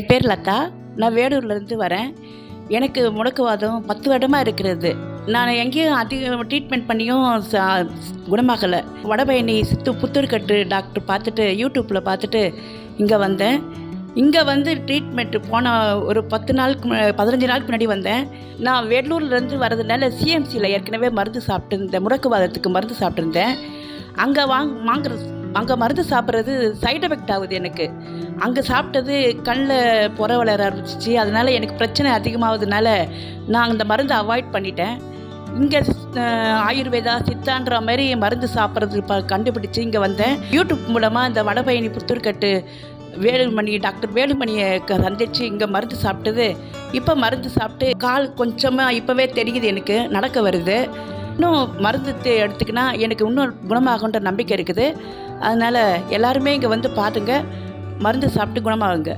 என் பேர் லதா. நான் வேலூர்லேருந்து வரேன். எனக்கு முடக்குவாதம் பத்து வருடமாக இருக்கிறது. நான் எங்கேயும் அதிக ட்ரீட்மெண்ட் பண்ணியும் ச- குணமாகலை. வடபயணி சித்து புத்தூர்கட்டு டாக்டர் பார்த்துட்டு யூடியூப்பில் பார்த்துட்டு இங்கே வந்தேன். இங்கே வந்து ட்ரீட்மெண்ட் போன ஒரு பத்து நாளுக்கு பதினஞ்சு நாளுக்கு முன்னாடி வந்தேன். நான் வேலூர்லேருந்து வரதுனால சிஎம்சியில் ஏற்கனவே மருந்து சாப்பிட்டுருந்தேன் முடக்குவாதத்துக்கு மருந்து சாப்பிட்ருந்தேன் அங்கே வாங் வாங்குற அங்கே மருந்து சாப்பிட்றது சைட் எஃபெக்ட் ஆகுது எனக்கு. அங்கே சாப்பிட்டது கண்ணில் புற வளர ஆரம்பிச்சிச்சு. அதனால் எனக்கு பிரச்சனை அதிகமாகுதுனால நான் அந்த மருந்தை அவாய்ட் பண்ணிட்டேன். இங்கே ஆயுர்வேதா சித்தான்ற மாதிரி மருந்து சாப்பிட்றது ப கண்டுபிடிச்சி இங்கே வந்தேன். யூடியூப் மூலமாக இந்த வடபயணி புத்தூர்கட்டு வேலுமணி டாக்டர் வேலுமணியை சந்தித்து இங்கே மருந்து சாப்பிட்டது. இப்போ மருந்து சாப்பிட்டு கால் கொஞ்சமாக இப்போவே தெரியுது எனக்கு நடக்க வருது. இன்னும் மருந்து எடுத்துக்கினா எனக்கு இன்னும் குணமாகுன்ற நம்பிக்கை இருக்குது. அதனால் எல்லாருமே இங்கே வந்து பாருங்க மருந்து சாப்பிட்டு குணமாகுங்க.